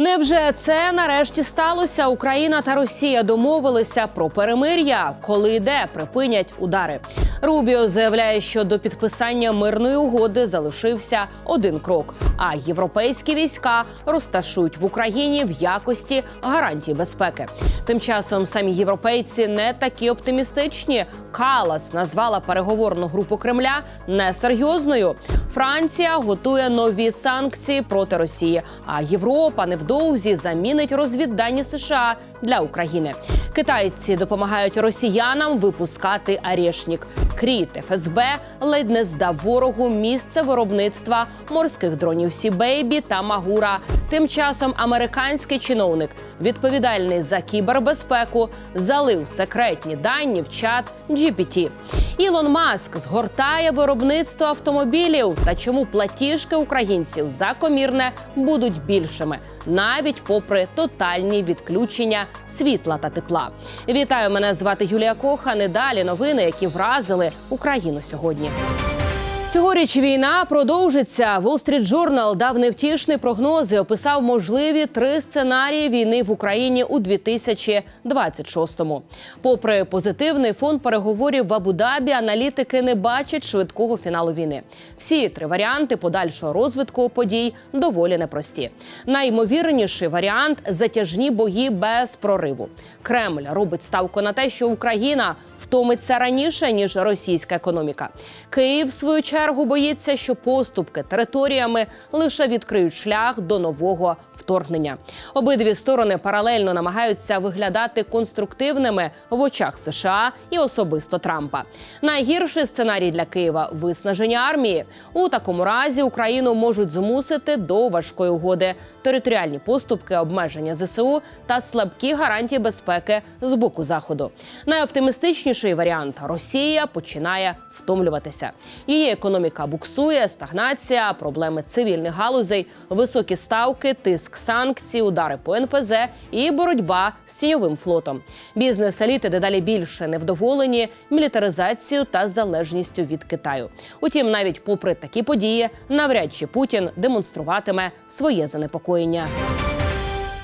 Невже це нарешті сталося? Україна та Росія домовилися про перемир'я, коли йде припинять удари. Рубіо заявляє, що до підписання мирної угоди залишився один крок. А європейські війська розташують в Україні в якості гарантії безпеки. Тим часом самі європейці не такі оптимістичні. Калас назвала переговорну групу Кремля несерйозною. Франція готує нові санкції проти Росії. А Європа невдовзі замінить розвіддані США для України. Китайці допомагають росіянам випускати Арєшнік. Кріт ФСБ ледь не здав ворогу місце виробництва морських дронів Сібейбі та Магура. Тим часом американський чиновник, відповідальний за кібербезпеку, залив секретні дані в чат GPT. Ілон Маск згортає виробництво автомобілів. Та чому платіжки українців за комірне будуть більшими, навіть попри тотальні відключення світла та тепла. Вітаю, мене звати Юлія Коха. Недалі новини, які вразили Україну сьогодні. Цьогоріч війна продовжиться. Wall Street Journal дав невтішний прогноз і описав можливі три сценарії війни в Україні у 2026-му. Попри позитивний фон переговорів в Абу-Дабі, аналітики не бачать швидкого фіналу війни. Всі три варіанти подальшого розвитку подій доволі непрості. Найімовірніший варіант затяжні бої без прориву. Кремль робить ставку на те, що Україна втомиться раніше ніж російська економіка. Київ в свою чергу боїться, що поступки територіями лише відкриють шлях до нового вторгнення. Обидві сторони паралельно намагаються виглядати конструктивними в очах США і особисто Трампа. Найгірший сценарій для Києва виснаження армії. У такому разі Україну можуть змусити до важкої угоди, територіальні поступки, обмеження ЗСУ та слабкі гарантії безпеки з боку заходу. Найоптимістичніший варіант Росія починає втомлюватися. Її економіка буксує, стагнація, проблеми цивільних галузей, високі ставки, тиск санкцій, удари по НПЗ і боротьба з тіньовим флотом. Бізнес-еліти дедалі більше невдоволені мілітаризацією та залежністю від Китаю. Утім, навіть попри такі події, навряд чи Путін демонструватиме своє занепокоєння заспокоєння.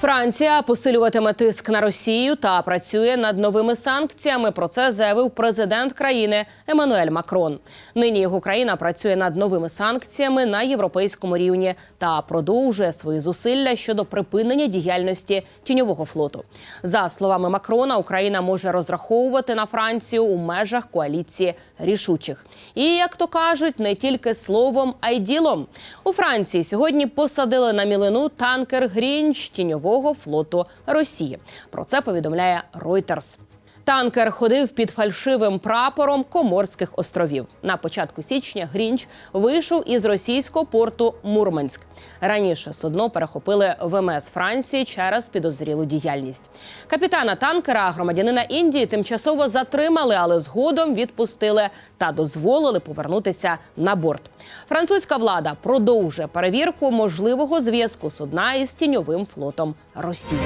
Франція посилюватиме тиск на Росію та працює над новими санкціями. Про це заявив президент країни Еммануель Макрон. Нині його країна працює над новими санкціями на європейському рівні та продовжує свої зусилля щодо припинення діяльності тіньового флоту. За словами Макрона, Україна може розраховувати на Францію у межах коаліції рішучих. І як то кажуть, не тільки словом, а й ділом. У Франції сьогодні посадили на мілину танкер Грінч тіньового флоту Росії. Про це повідомляє Reuters. Танкер ходив під фальшивим прапором Коморських островів. На початку січня Грінч вийшов із російського порту Мурманськ. Раніше судно перехопили ВМС Франції через підозрілу діяльність. Капітана танкера, громадянина Індії, тимчасово затримали, але згодом відпустили та дозволили повернутися на борт. Французька влада продовжує перевірку можливого зв'язку судна із тіньовим флотом Росії.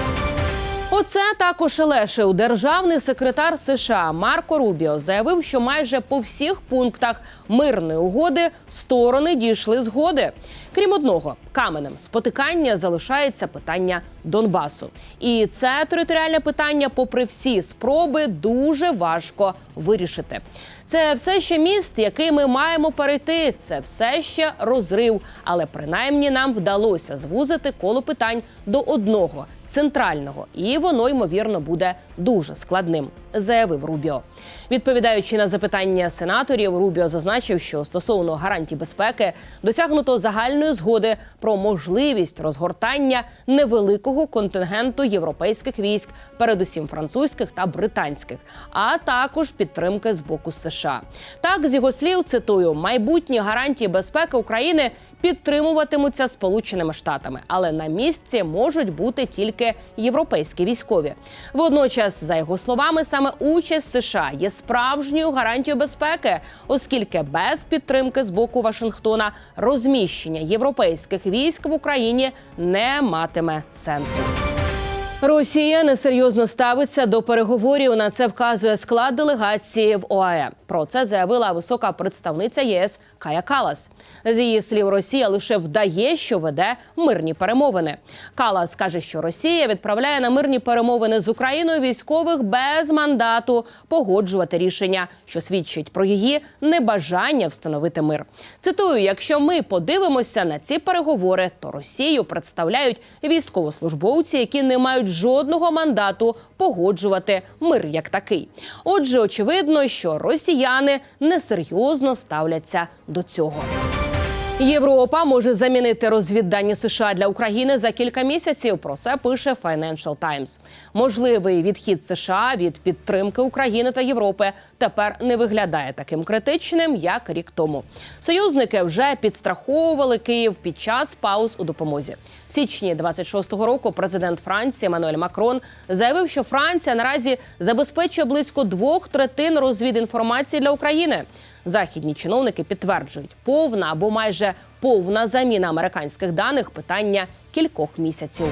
Оце також лешив державний секретар США Марко Рубіо заявив, що майже по всіх пунктах мирної угоди сторони дійшли згоди. Крім одного, каменем спотикання залишається питання Донбасу, і це територіальне питання, попри всі спроби, дуже важко вирішити. Це все ще міст, який ми маємо перейти. Це все ще розрив, але принаймні нам вдалося звузити коло питань до одного центрального, і воно ймовірно буде дуже складним, заявив Рубіо. Відповідаючи на запитання сенаторів, Рубіо зазначив, що стосовно гарантій безпеки досягнуто загальної згоди про можливість розгортання невеликого контингенту європейських військ, передусім французьких та британських, а також підтримки з боку США. Так з його слів цитую: майбутні гарантії безпеки України підтримуватимуться Сполученими Штатами, але на місці можуть бути тільки європейські військові. Водночас, за його словами, саме участь США є справжньою гарантією безпеки, оскільки без підтримки з боку Вашингтона розміщення європейських військ в Україні не матиме сенсу. Росія несерйозно ставиться до переговорів. На це вказує склад делегації в ОАЕ. Про це заявила висока представниця ЄС Кая Калас. З її слів, Росія лише вдає, що веде мирні перемовини. Калас каже, що Росія відправляє на мирні перемовини з Україною військових без мандату погоджувати рішення, що свідчить про її небажання встановити мир. Цитую: якщо ми подивимося на ці переговори, то Росію представляють військовослужбовці, які не мають жодного мандату погоджувати мир як такий. Отже, очевидно, що росіяни несерйозно ставляться до цього. Європа може замінити розвіддані США для України за кілька місяців. Про це пише Financial Times. Можливий відхід США від підтримки України та Європи тепер не виглядає таким критичним, як рік тому. Союзники вже підстраховували Київ під час пауз у допомозі. В січні 26-го року президент Франції Еммануель Макрон заявив, що Франція наразі забезпечує близько двох третин розвідінформації для України. Західні чиновники підтверджують, повна або майже повна заміна американських даних питання кількох місяців.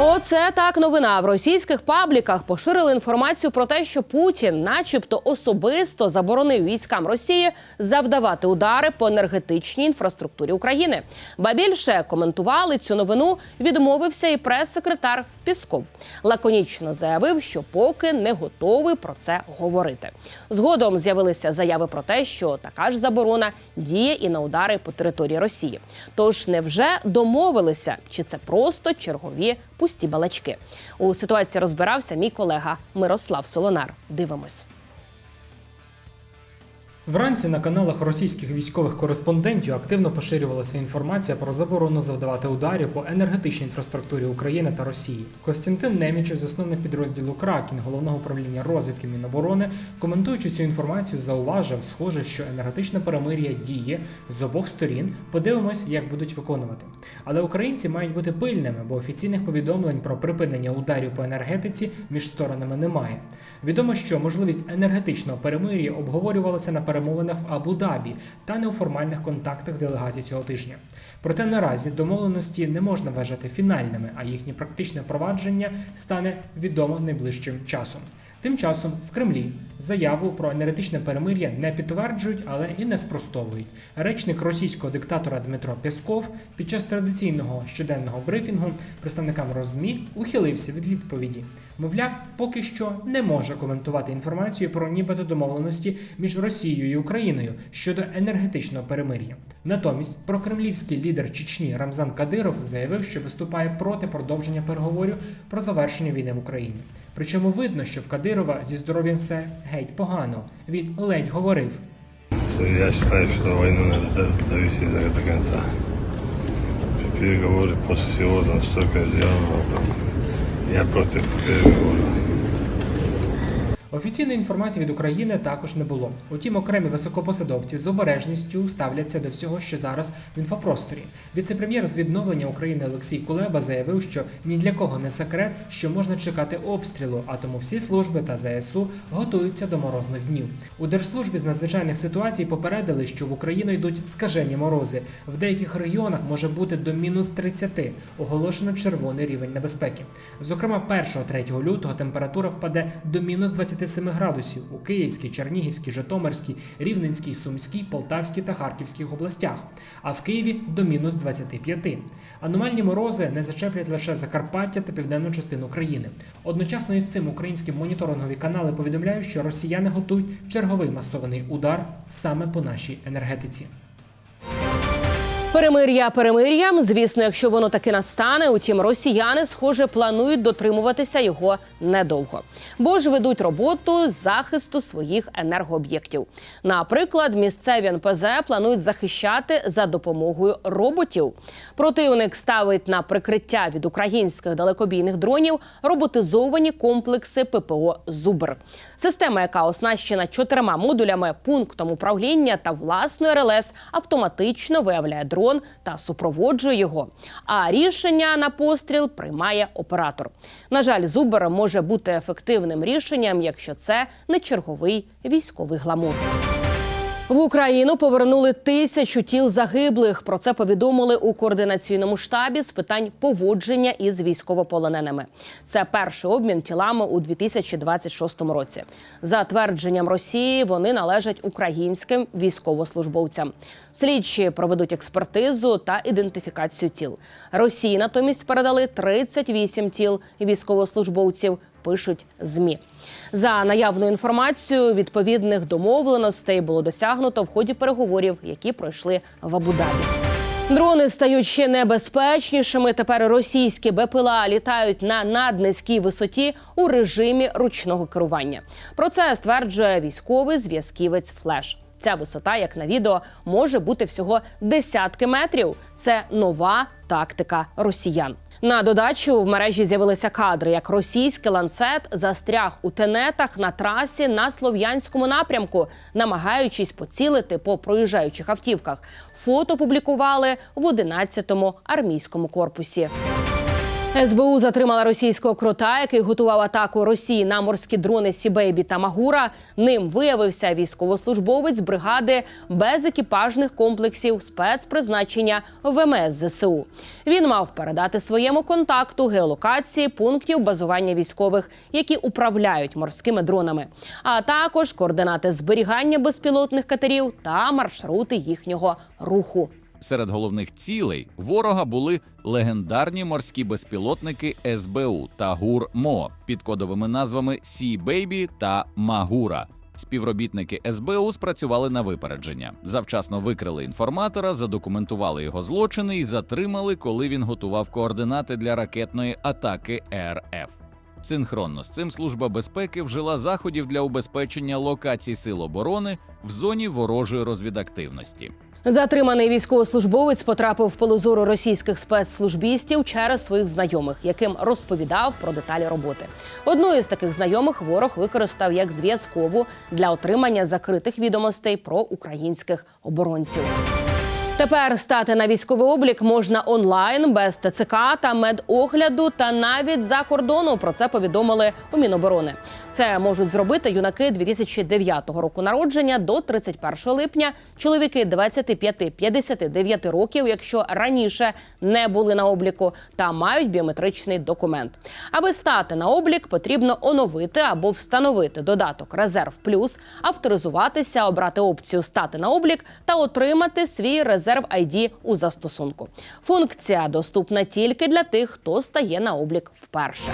Оце так новина в російських пабліках поширили інформацію про те, що Путін, начебто, особисто заборонив військам Росії завдавати удари по енергетичній інфраструктурі України. Ба більше коментували цю новину. Відмовився і прес-секретар Пісков. Лаконічно заявив, що поки не готовий про це говорити. Згодом з'явилися заяви про те, що така ж заборона діє і на удари по території Росії. Тож невже домовилися, чи це просто чергові пусті балачки? У ситуації розбирався мій колега Мирослав Солонар. Дивимось. Вранці на каналах російських військових кореспондентів активно поширювалася інформація про заборону завдавати ударів по енергетичній інфраструктурі України та Росії. Костянтин Немічев, засновник підрозділу Кракін головного управління розвідки Міноборони, коментуючи цю інформацію, зауважив, схоже, що енергетичне перемир'я діє з обох сторін. Подивимось, як будуть виконувати. Але українці мають бути пильними, бо офіційних повідомлень про припинення ударів по енергетиці між сторонами немає. Відомо, що можливість енергетичного перемир'я обговорювалася на перемовинах в Абу-Дабі та неформальних контактах делегацій цього тижня. Проте наразі домовленості не можна вважати фінальними, а їхнє практичне впровадження стане відомо найближчим часом. Тим часом в Кремлі заяву про енергетичне перемир'я не підтверджують, але і не спростовують. Речник російського диктатора Дмитро Пєсков під час традиційного щоденного брифінгу представникам Розмі ухилився від відповіді. Мовляв, поки що не може коментувати інформацію про нібито домовленості між Росією і Україною щодо енергетичного перемир'я. Натомість прокремлівський лідер Чечні Рамзан Кадиров заявив, що виступає проти продовження переговорів про завершення війни в Україні. Причому видно, що в Кадирова зі здоров'ям все геть погано. Він ледь говорив. Я что войну надо до- довести до, конца. Переговоры после всего там. Там. Я против переговоров. Офіційної інформації від України також не було. Утім, окремі високопосадовці з обережністю ставляться до всього, що зараз в інфопросторі. Віце-прем'єр з відновлення України Олексій Кулеба заявив, що ні для кого не секрет, що можна чекати обстрілу, а тому всі служби та ЗСУ готуються до морозних днів. У держслужбі з надзвичайних ситуацій попередили, що в Україну йдуть скажені морози. В деяких регіонах може бути до мінус 30. Оголошено червоний рівень небезпеки. Зокрема, 1-3 лютого температура впаде до мінус 27 градусів у Київській, Чернігівській, Житомирській, Рівненській, Сумській, Полтавській та Харківських областях, а в Києві до мінус 25. Аномальні морози не зачеплять лише Закарпаття та південну частину країни. Одночасно із цим українські моніторингові канали повідомляють, що росіяни готують черговий масований удар саме по нашій енергетиці. Перемир'я перемир'ям, звісно, якщо воно таки настане. Утім, росіяни, схоже, планують дотримуватися його недовго, бо ж ведуть роботу з захисту своїх енергооб'єктів. Наприклад, місцеві НПЗ планують захищати за допомогою роботів. Противник ставить на прикриття від українських далекобійних дронів роботизовані комплекси ППО Зубр. Система, яка оснащена чотирма модулями, пунктом управління та власною РЛС, автоматично виявляє дрон та супроводжує його. А рішення на постріл приймає оператор. На жаль, зубер може бути ефективним рішенням, якщо це не черговий військовий гламур. В Україну повернули тисячу тіл загиблих. Про це повідомили у координаційному штабі з питань поводження із військовополоненими. Це перший обмін тілами у 2026 році. За твердженням Росії, вони належать українським військовослужбовцям. Слідчі проведуть експертизу та ідентифікацію тіл. Росії натомість передали 38 тіл військовослужбовців. Пишуть змі за наявною інформацією. Відповідних домовленостей було досягнуто в ході переговорів, які пройшли в Абу-Дабі. Дрони стають ще небезпечнішими. Тепер російські БПЛА літають на наднизькій висоті у режимі ручного керування. Про це стверджує військовий зв'язківець Флеш. Ця висота, як на відео, може бути всього десятки метрів. Це нова тактика росіян. На додачу в мережі з'явилися кадри, як російський ланцет застряг у тенетах на трасі на слов'янському напрямку, намагаючись поцілити по проїжджаючих автівках. Фото публікували в 11-му армійському корпусі. СБУ затримала російського крота, який готував атаку Росії на морські дрони Сібейбі та Магура. Ним виявився військовослужбовець бригади безекіпажних комплексів спецпризначення ВМС ЗСУ. Він мав передати своєму контакту геолокації пунктів базування військових, які управляють морськими дронами, а також координати зберігання безпілотних катерів та маршрути їхнього руху. Серед головних цілей ворога були легендарні морські безпілотники СБУ та ГУР-МО під кодовими назвами Сі Бейбі та Магура. Співробітники СБУ спрацювали на випередження, завчасно викрили інформатора, задокументували його злочини і затримали, коли він готував координати для ракетної атаки РФ. Синхронно з цим служба безпеки вжила заходів для убезпечення локацій сил оборони в зоні ворожої розвідактивності. Затриманий військовослужбовець потрапив в полозору російських спецслужбістів через своїх знайомих, яким розповідав про деталі роботи. Одну із таких знайомих ворог використав як зв'язкову для отримання закритих відомостей про українських оборонців. Тепер стати на військовий облік можна онлайн без ТЦК та медогляду, та навіть за кордону. Про це повідомили у Міноборони. Це можуть зробити юнаки 2009 року народження до 31 липня. Чоловіки 25-59 років, якщо раніше не були на обліку, та мають біометричний документ. Аби стати на облік, потрібно оновити або встановити додаток Резерв Плюс, авторизуватися, обрати опцію Стати на облік та отримати свій резерв ID у застосунку. Функція доступна тільки для тих, хто стає на облік вперше.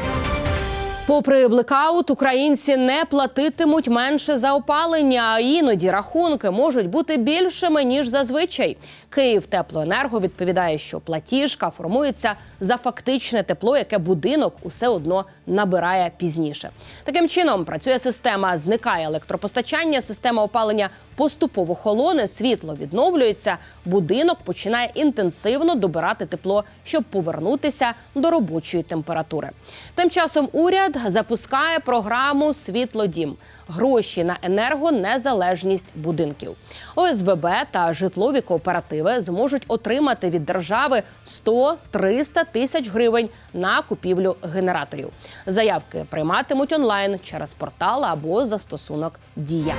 Попри блекаут, українці не платитимуть менше за опалення, а іноді рахунки можуть бути більшими ніж зазвичай. Київ теплоенерго відповідає, що платіжка формується за фактичне тепло, яке будинок усе одно набирає пізніше. Таким чином працює система зникає електропостачання, система опалення поступово холоне, світло відновлюється. Будинок починає інтенсивно добирати тепло, щоб повернутися до робочої температури. Тим часом уряд запускає програму Світлодім гроші на енергонезалежність будинків. ОСББ та житлові кооперативи зможуть отримати від держави 100-300 тисяч гривень на купівлю генераторів. Заявки прийматимуть онлайн через портал або застосунок Дія.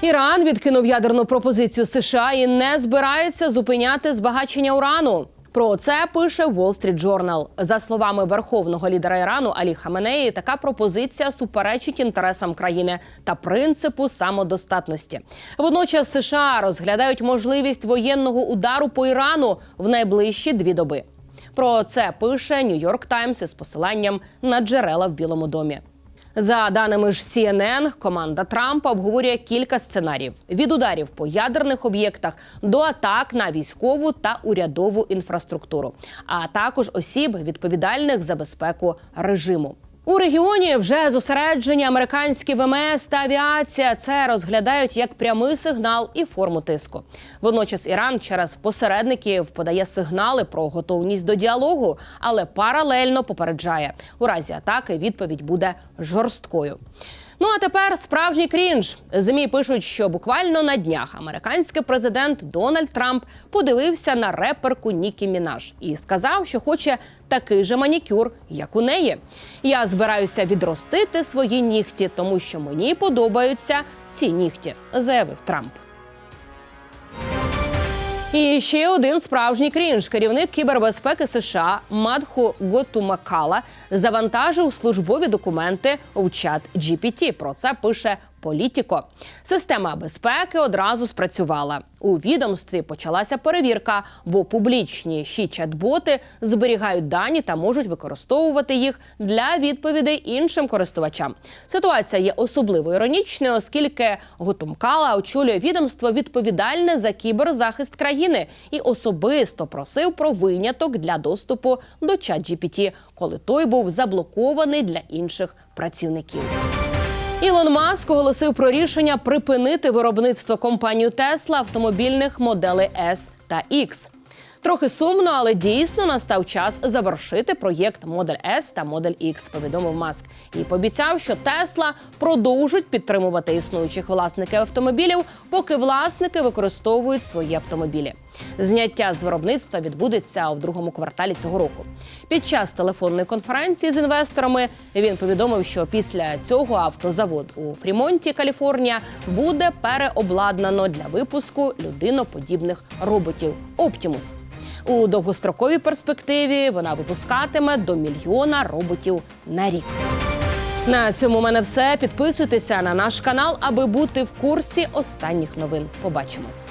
Іран відкинув ядерну пропозицію США і не збирається зупиняти збагачення урану. Про це пише Wall Street Journal. За словами верховного лідера Ірану Алі Хаменеї, така пропозиція суперечить інтересам країни та принципу самодостатності. Водночас США розглядають можливість воєнного удару по Ірану в найближчі дві доби. Про це пише Нью-Йорк Таймс із посиланням на джерела в Білому домі. За даними ж CNN, команда Трампа обговорює кілька сценаріїв: від ударів по ядерних об'єктах до атак на військову та урядову інфраструктуру, а також осіб відповідальних за безпеку режиму. У регіоні вже зосереджені американські ВМС та авіація. Це розглядають як прямий сигнал і форму тиску. Водночас Іран через посередників подає сигнали про готовність до діалогу, але паралельно попереджає у разі атаки відповідь буде жорсткою. Ну а тепер справжній крінж. Змі пишуть, що буквально на днях американський президент Дональд Трамп подивився на реперку Нікі Мінаш і сказав, що хоче такий же манікюр, як у неї. Я збираюся відростити свої нігті, тому що мені подобаються ці нігті, заявив Трамп. І ще один справжній крінж. Керівник кібербезпеки США Мадху Готумакала завантажив службові документи в чат GPT. Про це пише Політіко. Система безпеки одразу спрацювала. У відомстві почалася перевірка, бо публічні ші чат-боти зберігають дані та можуть використовувати їх для відповідей іншим користувачам. Ситуація є особливо іронічною, оскільки Готумкала очолює відомство відповідальне за кіберзахист країни і особисто просив про виняток для доступу до чат-GPT, коли той був заблокований для інших працівників. Ілон Маск оголосив про рішення припинити виробництво компанію Тесла автомобільних моделей S та X. Трохи сумно, але дійсно настав час завершити проєкт Модель S та Модель X, повідомив Маск і пообіцяв, що Тесла продовжить підтримувати існуючих власників автомобілів, поки власники використовують свої автомобілі. Зняття з виробництва відбудеться у другому кварталі цього року. Під час телефонної конференції з інвесторами він повідомив, що після цього автозавод у Фрімонті, Каліфорнія, буде переобладнано для випуску людиноподібних роботів Оптімус. У довгостроковій перспективі вона випускатиме до мільйона роботів на рік. На цьому у мене все. Підписуйтеся на наш канал, аби бути в курсі останніх новин. Побачимось.